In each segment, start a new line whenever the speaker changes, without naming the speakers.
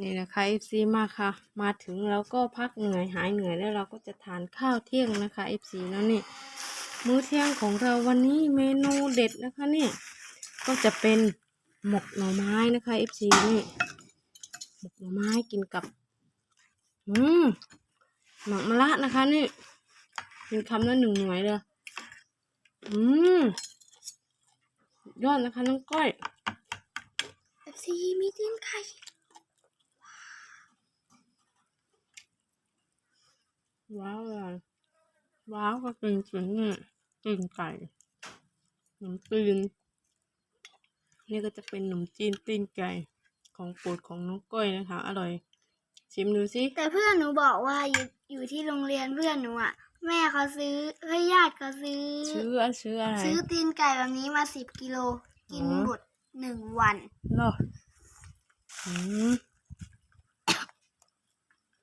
นี่นะคะเอฟซีมาค่ะ มาถึงแล้วก็พักเหนื่อยหายเหนื่อยแล้วเราก็จะทานข้าวเที่ยงนะคะเอฟซีแล้วนี่มื้อเที่ยงของเราวันนี้เมนูเด็ดนะคะนี่ก็จะเป็นหมกหน่อไม้นะคะเอฟซีนี่หมกหน่อไม้กินกับ อืมหมักมะระนะคะนี่กินคำละหนึ่งหน่วยเลยอืมยอดนะคะน้องก้อย
เอฟซีมีตีนไข่
ว้าวเลยว้าวก็เป็นส่วนนี่ตีนไก่ขนมจีนนี่ก็จะเป็นขนมจีนตีนไก่ของโปรดของน้องก้อยนะคะ อร่อย ชิมดูสิ
แต่เพื่อนหนูบอกว่าอยู่อยู่ที่โรงเรียนเพื่อนหนูอะ แม่เขาซื้อเฮ้ยญาติเขาซื้อ
ชื่ออะชื่ออะไร
ซื้อตีนไก่แบบนี้มาสิบกิโลกิน
อ๋อ
หมดหนึ่งวัน
เนาะอืม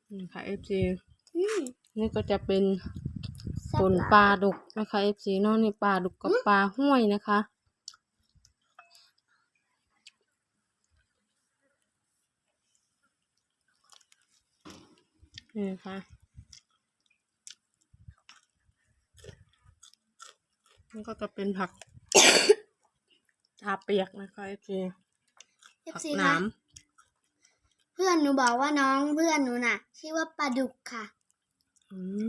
นี่ค่ะเอฟซี
อืม
นี่ก็จะเป็น
แซ่บ
ป่น
หลาย
ปลาดุกนะคะเอฟซีเนาะนี่ปลาดุกกับปลาห้วยนะคะนี่นะคะนี่ก็จะเป็นผักชาเปียกนะคะเอฟซี
เอฟ
ผัก
ซี
ห
คะ
น้ำ
เพื่อนหนูบอกว่าน้องเพื่อนหนูน่ะ ชื่อว่าปลาดุกค่ะ
อืม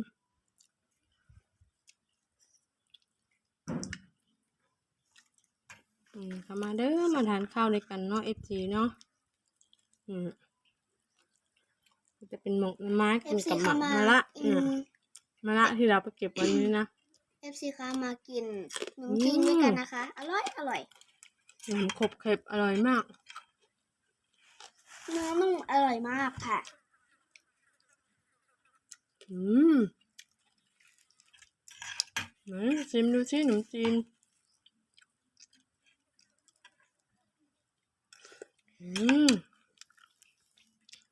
อืมค่ะมาเด้อมาทานข้าวด้วยกันเนาะเอฟซีเนาะอืมก็จะเป็นหมกหน่อไม้กิน
FC
กับหมัก
เข้ามามะ
ระ
อื
อืม
ม
มะระที่เราไปเก็บวันนี้นะ
เอฟซีคะมากินขนมจีนด้วยกันนะคะ อร่อยอร่อย
หอมขบเข็บอร่อยมาก
เนื้อนุ่มอร่อยมากค่ะ
อืมไหนชิมดูสิขนมจีนอืม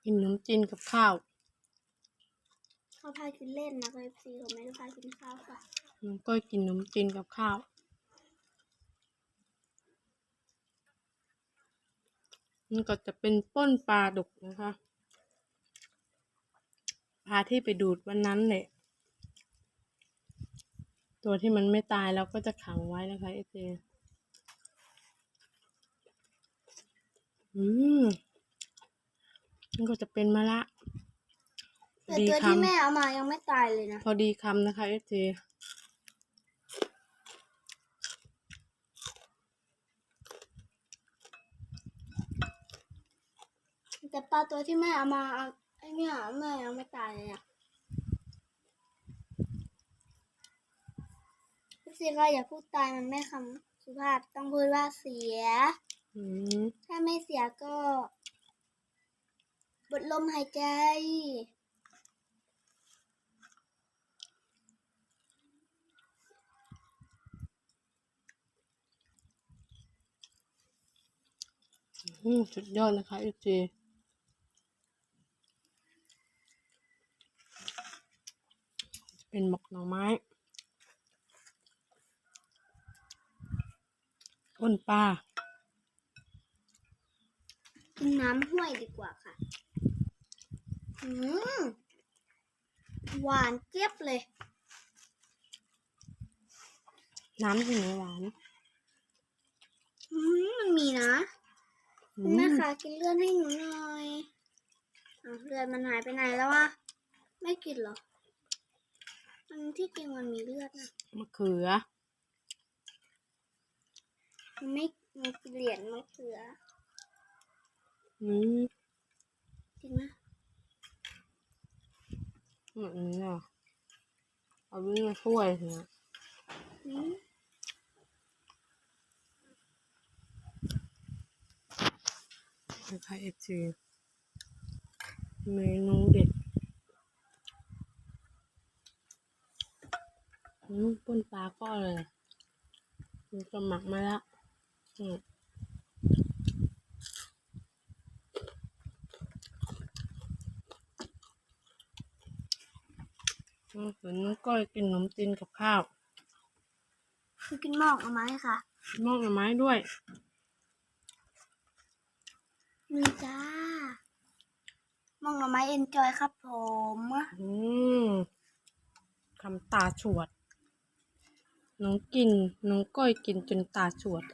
กินขนมจีนกับข้าว
เขาพากินเล่นนะเอฟซีเขาไม่ได้พากินข้าวค่ะ
น้องก้อยกินขนมจีนกับข้าวนี่ก็จะเป็นป้นปลาดุกนะคะ ปลาที่ไปดูดวันนั้นแหละ ตัวที่มันไม่ตายเราก็จะขังไว้นะคะเอเจอืมนี่ก็จะเป็นมะระ
แต่
ดี
ตัว
ค
ที่แม่เอามายังไม่ตายเลยนะำ
พอดีคำนะคะเอเจ
แต่ปลาตัวที่แม่เอามา เอาไอเนี่ยแม่ยังไม่ตายเลยอะพี่ซีก็อย่าพูดตายมันไม่คำสุภาพต้องพูดว่าเสีย
อืม
ถ้าไม่เสียก็บดลมหายใจ
อืมสุดยอดนะคะเอเจ เป็นหมกหน่อไม้ต้นปลา
กินน้ำห้วยดีกว่าค่ะ อืม หวานเจี๊ยบเลย
น้ำที่ไหนหวาน
อืมมันมีนะ
อื
คุณแม่คะกินเลือดให้หนูหน่อยอ้าวเลือดมันหายไปไหนแล้ววะ ไม่กินเหรอ มันที่จริงมันมีเลือดนะ
มะเขือ
มันไม่มีเหรียญมะเขือ
อืม
จริงไหม
เหมือนนี้อะเอาวิ่งมาช่วยสินะ
อืม
นะคะเอฟซีเมนูเด็ด อืมป้นปลาก็เลยมันก็หมักมาแล้วอืมอืมส่วนน้องก้อยกินขนมจีนกับข้าว
คือกินหมอกเอาไหมค่ะ
มอกหน่อไม้ด้วย
มีจ้ามองหน่อไม้เอนจอยครับผม
อืมทำตาฉวด น้องกิน น้องก้อยกินจนตาฉวด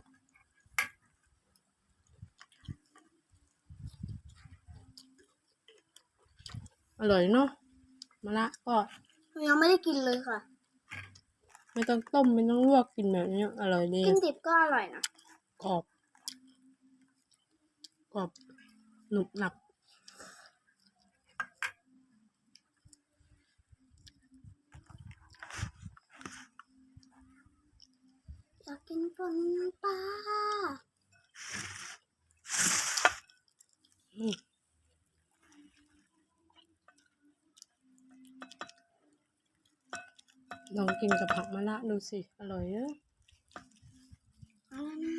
อร่อยเนาะมะละก็
หนูยังไม่ได้กินเลยค่ะ
ไม่ต้องต้ม ไม่ต้องลวกกินแบบนี้อร่อยดี
กินดิบก็อร่อยนะ
กรอบ กรอบหนุบหนับ
อยากกินปนปลา
อืมลองกินกับผักมะระดูสิ อร่อยเนอะ
เอาแล้วนะ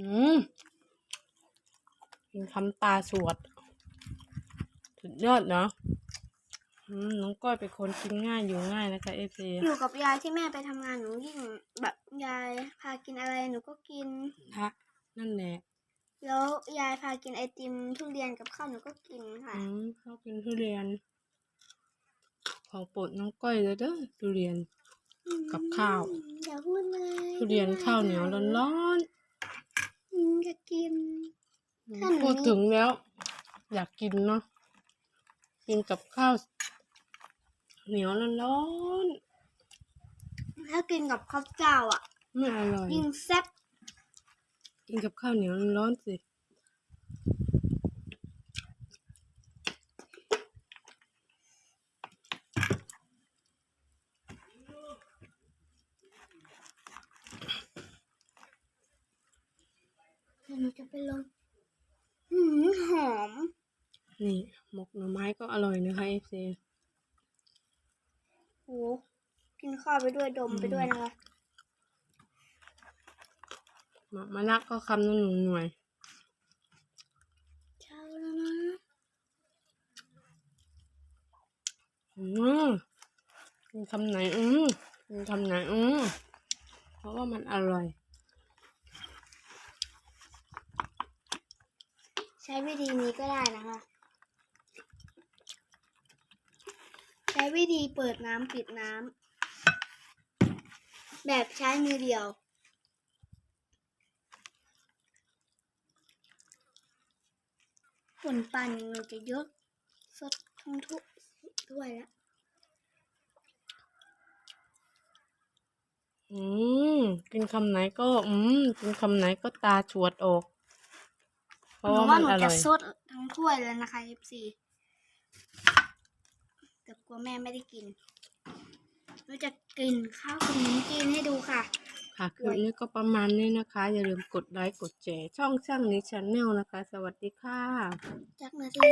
อืมกินคำตาสวด สุดยอดเนาะอืม น้องก้อยเป็นคนกินง่ายอยู่ง่ายนะคะเอฟซี
อยู่กับยายที่แม่ไปทำงานหนูยิ่งแบบยายพากินอะไรหนูก็กิน
ฮะนั่นแหละ
แล้วยายพากินไอติมทุเรียนกับข้าวหนูก็กินค่ะ
อืมชอบกินทุเรียน ของโปรดน้องก้อยเลยเด้อทุเรียน กับข้าว
อย่าพูดเลย
ทุเรียนข้าวเหนียวร้อน
อืมจะกิน
ๆ
ถ้าหนู
พูดถึงแล้ว อยากกินเนาะกินกับข้าว เหนียวร้อน
ถ้ากินกับข้าวเจ้าอะ
ๆไม่อร่อย
ยิ่งแซ่บ
กินกับข้าวเหนียวร้อนๆสิ
เดี๋ยวหนูจะไปลงหืมหอม
นี่หมกหน่อไม้ก็อร่อยนะคะเอฟซี
โหกินข้าวไปด้วยดมไปด้วยนะคะ
หมกมะระก็คำละหนึ่งหน่วย
เช้าแล้วนะ
อืมกินคำไหนอืมกินคำไหนอืมเพราะว่ามันอร่อย
ใช้วิธีนี้ก็ได้นะคะ ใช้วิธีเปิดน้ำปิดน้ำแบบใช้มือเดียว ผลปั่นเราจะเยอะสดทั้งทุกด้วยแล้ว
อืม กินคำไหนก็ อืม กินคำไหนก็ตาฉวดออกเพ
ห
ราะ
นู
ว่ามั
ว่านหนู
อ
จะ
ร่อย
สดทั้งถ้วยเลยนะคะ FC แต่กลัวแม่ไม่ได้กินหนูจะกินข้าวกับขนมจีนให้ดูค่ะ
ค่ะคลิปนี้ก็ประมาณนี้นะคะ อย่าลืมกดไลค์กดแชร์ช่องช่างนี้ชาแนลนะคะ สวัสดีค่ะ
จากนาที